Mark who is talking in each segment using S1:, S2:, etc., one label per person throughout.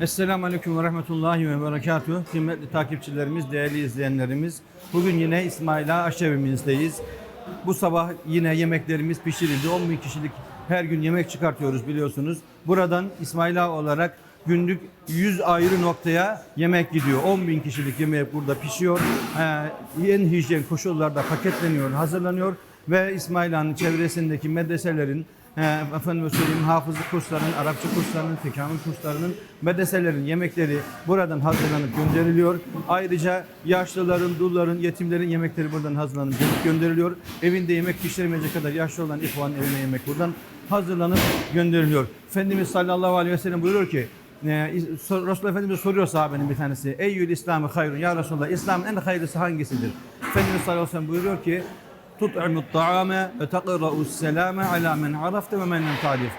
S1: Esselamu Aleyküm ve Rahmetullahi ve Berekatuhu. Kıymetli takipçilerimiz, değerli izleyenlerimiz. Bugün yine İsmaila aşevimizdeyiz. Bu sabah yine yemeklerimiz pişirildi. 10 bin kişilik her gün yemek çıkartıyoruz biliyorsunuz. Buradan İsmaila olarak günlük 100 ayrı noktaya yemek gidiyor. 10 bin kişilik yemek burada pişiyor. Ee, en hijyen koşullarda paketleniyor, hazırlanıyor ve İsmaila'nın çevresindeki medreselerin e, efendim söyleyeyim hafızlık kurslarının, Arapça kurslarının, tekamül kurslarının, medreselerin yemekleri buradan hazırlanıp gönderiliyor. Ayrıca yaşlıların, dulların, yetimlerin yemekleri buradan hazırlanıp gönderiliyor. Evinde yemek pişiremeyecek kadar yaşlı olan ihvan evine yemek buradan hazırlanıp gönderiliyor. Efendimiz sallallahu aleyhi ve sellem buyuruyor ki e, sor- Resulullah Efendimiz soruyor sahabenin bir tanesi. Eyyül İslam'ı hayrun ya Resulullah İslam'ın en hayırlısı hangisidir? Efendimiz sallallahu aleyhi ve sellem buyuruyor ki tut'imu ta'ame ve taqra'u selame ala men arafte ve men ta'rif.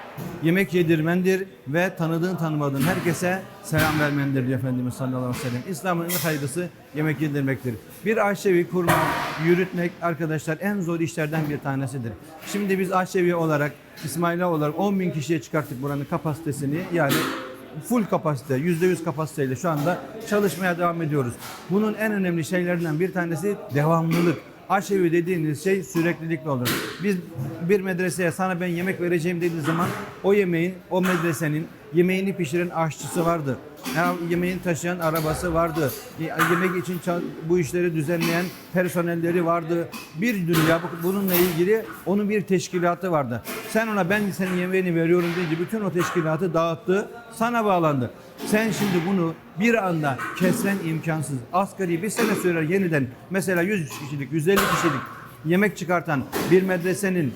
S1: Yemek yedirmendir ve tanıdığın tanımadığın herkese selam vermendir diyor Efendimiz sallallahu aleyhi ve sellem. İslam'ın en hayırlısı yemek yedirmektir. Bir aşevi kurmak, yürütmek arkadaşlar en zor işlerden bir tanesidir. Şimdi biz aşevi olarak, İsmaila olarak 10 bin kişiye çıkarttık buranın kapasitesini yani full kapasite, %100 kapasiteyle şu anda çalışmaya devam ediyoruz. Bunun en önemli şeylerinden bir tanesi devamlılık. Aşevi dediğiniz şey süreklilikle olur. Biz bir medreseye sana ben yemek vereceğim dediği zaman o yemeğin, o medresenin yemeğini pişiren aşçısı vardı. Ya yemeğin taşıyan arabası vardı. Y- Yemek için bu işleri düzenleyen personelleri vardı. Bir dünya bu- bununla ilgili onun bir teşkilatı vardı. Sen ona ben senin yemeğini veriyorum deyince bütün o teşkilatı dağıttı, sana bağlandı. Sen şimdi bunu bir anda kesmen imkansız. Asgari bir sene sürer yeniden mesela 100 kişilik, 150 kişilik yemek çıkartan bir medresenin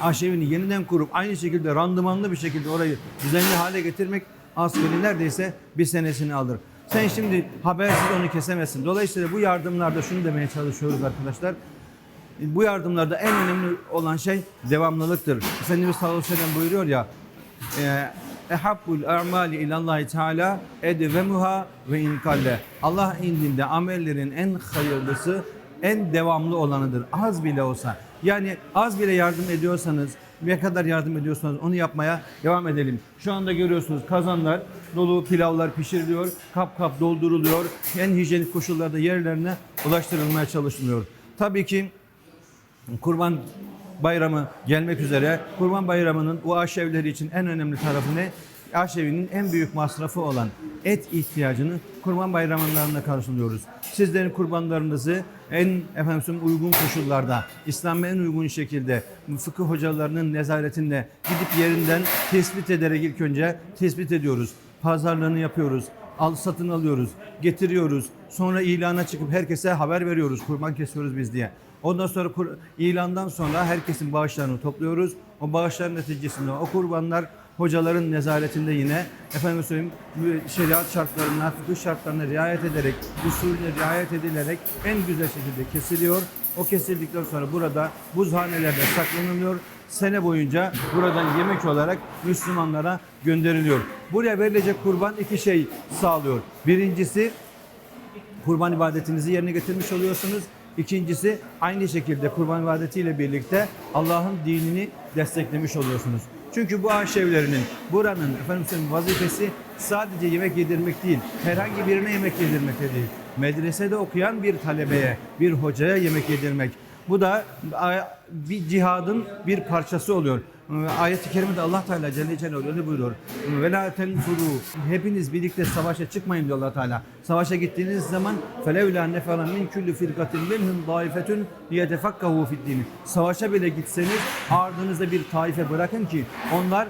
S1: aşevini yeniden kurup aynı şekilde randımanlı bir şekilde orayı düzenli hale getirmek asgari neredeyse bir senesini alır. Sen şimdi habersiz onu kesemezsin. Dolayısıyla bu yardımlarda şunu demeye çalışıyoruz arkadaşlar. Bu yardımlarda en önemli olan şey devamlılıktır. Efendimiz sallallahu aleyhi ve sellem buyuruyor ya e, Ehabbul a'mali ilallahi teala edvemuha ve inkalle. Allah indinde amellerin en hayırlısı, en devamlı olanıdır. Az bile olsa. Yani az bile yardım ediyorsanız, ne kadar yardım ediyorsanız onu yapmaya devam edelim. Şu anda görüyorsunuz kazanlar dolu pilavlar pişiriliyor, kap kap dolduruluyor. En hijyenik koşullarda yerlerine ulaştırılmaya çalışılıyor. Tabii ki Kurban Bayramı gelmek üzere. Kurban Bayramı'nın bu aşevleri için en önemli tarafı ne? Aşevinin en büyük masrafı olan et ihtiyacını Kurban Bayramlarında karşılıyoruz. Sizlerin kurbanlarınızı en efendim uygun koşullarda, İslam'a en uygun şekilde fıkıh hocalarının nezaretinde gidip yerinden tespit ederek ilk önce tespit ediyoruz. Pazarlığını yapıyoruz al satın alıyoruz, getiriyoruz. Sonra ilana çıkıp herkese haber veriyoruz. Kurban kesiyoruz biz diye. Ondan sonra kur- ilandan sonra herkesin bağışlarını topluyoruz. O bağışların neticesinde o kurbanlar hocaların nezaretinde yine efendim söyleyeyim şeriat şartlarına, fıkıh şartlarına riayet ederek, usulüne riayet edilerek en güzel şekilde kesiliyor. O kesildikten sonra burada buzhanelerde saklanılıyor. Sene boyunca buradan yemek olarak Müslümanlara gönderiliyor. Buraya verilecek kurban iki şey sağlıyor. Birincisi kurban ibadetinizi yerine getirmiş oluyorsunuz. İkincisi aynı şekilde kurban ibadetiyle birlikte Allah'ın dinini desteklemiş oluyorsunuz. Çünkü bu aşevlerinin buranın efendim vazifesi sadece yemek yedirmek değil. Herhangi birine yemek yedirmek de değil. Medresede okuyan bir talebeye, bir hocaya yemek yedirmek. Bu da bir cihadın bir parçası oluyor. Ayet-i kerimede Allah Teala Celle Celaluhu öyle buyuruyor. Ve la tenfuru. Hepiniz birlikte savaşa çıkmayın diyor Allah Teala. Savaşa gittiğiniz zaman felevla nefera min kulli firkatin minhum daifetun liyetefakkahu fid din. Savaşa bile gitseniz ardınızda bir taife bırakın ki onlar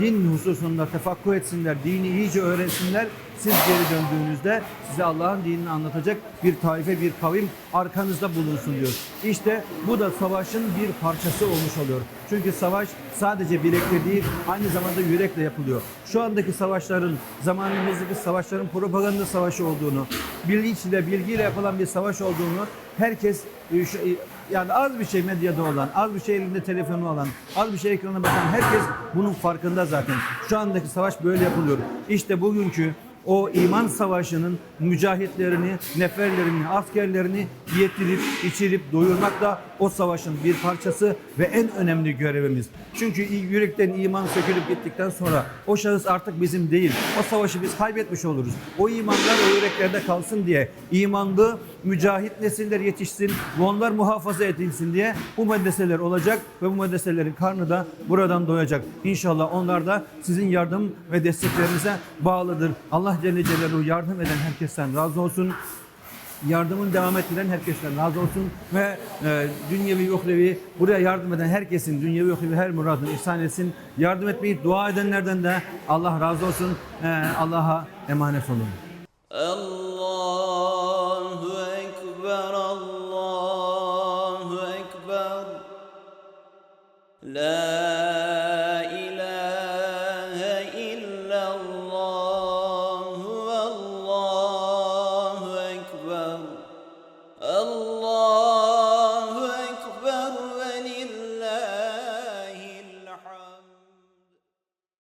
S1: din hususunda tefakkuh etsinler, dini iyice öğrensinler. Siz geri döndüğünüzde size Allah'ın dinini anlatacak bir taife, bir kavim arkanızda bulunsun diyor. İşte bu da savaşın bir parçası olmuş oluyor. Çünkü savaş sadece bilekle değil, aynı zamanda yürekle yapılıyor. Şu andaki savaşların, zamanımızdaki savaşların propaganda savaşı olduğunu, bilinçle, bilgiyle yapılan bir savaş olduğunu herkes e, e, yani az bir şey medyada olan, az bir şey elinde telefonu olan, az bir şey ekrana bakan herkes bunun farkında zaten. Şu andaki savaş böyle yapılıyor. İşte bugünkü o iman savaşının mücahitlerini, neferlerini, askerlerini yetirip, içirip, doyurmak da o savaşın bir parçası ve en önemli görevimiz. Çünkü yürekten iman sökülüp gittikten sonra o şahıs artık bizim değil. O savaşı biz kaybetmiş oluruz. O imanlar o yüreklerde kalsın diye, imanlı, mücahit nesiller yetişsin ve onlar muhafaza edilsin diye bu medreseler olacak ve bu medreselerin karnı da buradan doyacak. İnşallah onlar da sizin yardım ve desteklerinize bağlıdır. Allah Celle Celaluhu yardım eden herkesten razı olsun yardımın devam ettiren herkesten razı olsun ve e, dünyevi uhrevi buraya yardım eden herkesin dünyevi uhrevi her muradını ihsan etsin. Yardım etmeyi dua edenlerden de Allah razı olsun. E, Allah'a emanet olun.
S2: Allah